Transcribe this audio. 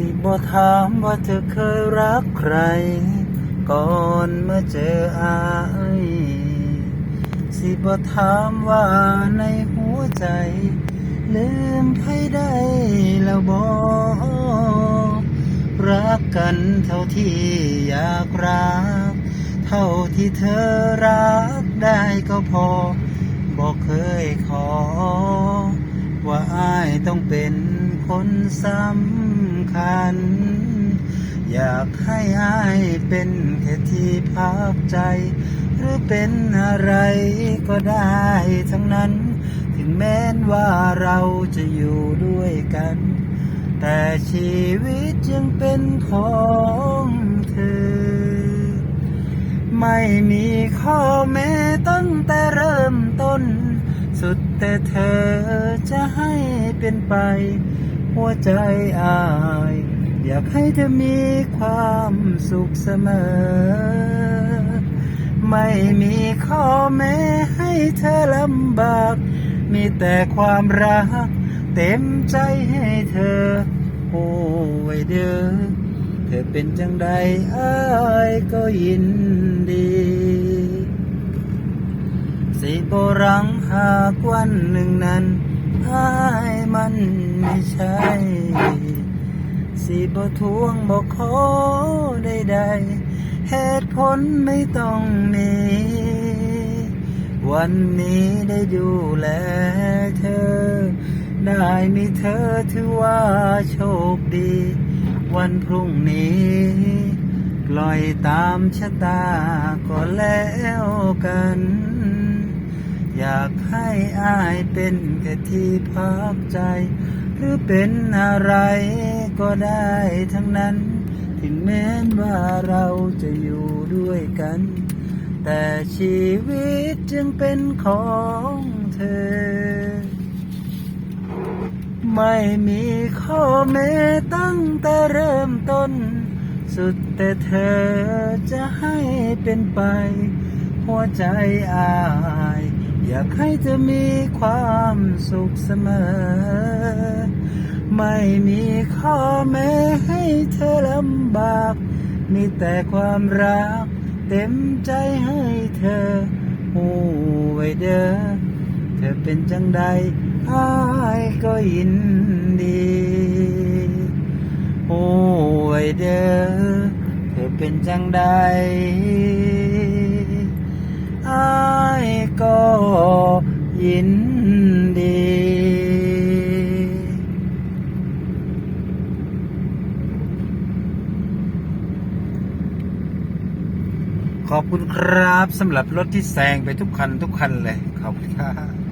สิบ่ถามว่าเธอเคยรักใคร ก่อนเมื่อเจออายสิบ่ถามว่าในหัวใจ ลืมให้ได้แล้วบ่รักกันเท่าที่อยากรัก เท่าที่เธอรักได้ก็พอบอกเคยขอ ว่าอายต้องเป็นคนสำคัญ อยากให้อายเป็นแค่ที่พักใจ หรือเป็นอะไรก็ได้ทั้งนั้น ถึงแม้นว่าเราจะอยู่ด้วยกัน แต่ชีวิตยังเป็นของเธอ ไม่มีข้อแม้ตั้งแต่ สุดแต่เธอจะให้เป็นไป หัวใจอาย อยากให้เธอมีความสุขเสมอ ไม่มีข้อแม้ให้เธอลำบาก มีแต่ความรัก เต็มใจให้เธอ โอ้ยเด้อเธอเป็นจังใดอ้ายก็ยินดี สิบรังหากวันหนึ่งนั้นอ้ายมันไม่ใช่ สิบทวงบอกขอใดๆเหตุผลไม่ต้องมี วันนี้ได้ดูแลเธอ ได้มีเธอถือว่าโชคดี วันพรุ่งนี้ปล่อยตามชะตาก็แล้วกัน อยากให้อายเป็นแค่ที่พักใจ หรือเป็นอะไรก็ได้ทั้งนั้น ถึงแม้นว่าเราจะอยู่ด้วยกัน แต่ชีวิตจึงเป็นของเธอ ไม่มีข้อแม้ตั้งแต่เริ่มต้น สุดแต่เธอจะให้เป็นไป หัวใจอาย อยากให้เธอมีความสุขเสมอ ไม่มีข้อแม้ให้เธอลำบาก มีแต่ความรัก เต็มใจให้เธอหูไว้เด้อเธอเป็นจังใดอ้ายก็ยินดีโอ้ยเด้อเธอเป็นจังใดอ้าย ขอบคุณครับสำหรับรถที่แซงไปทุกคันทุกคันเลย ขอบคุณครับ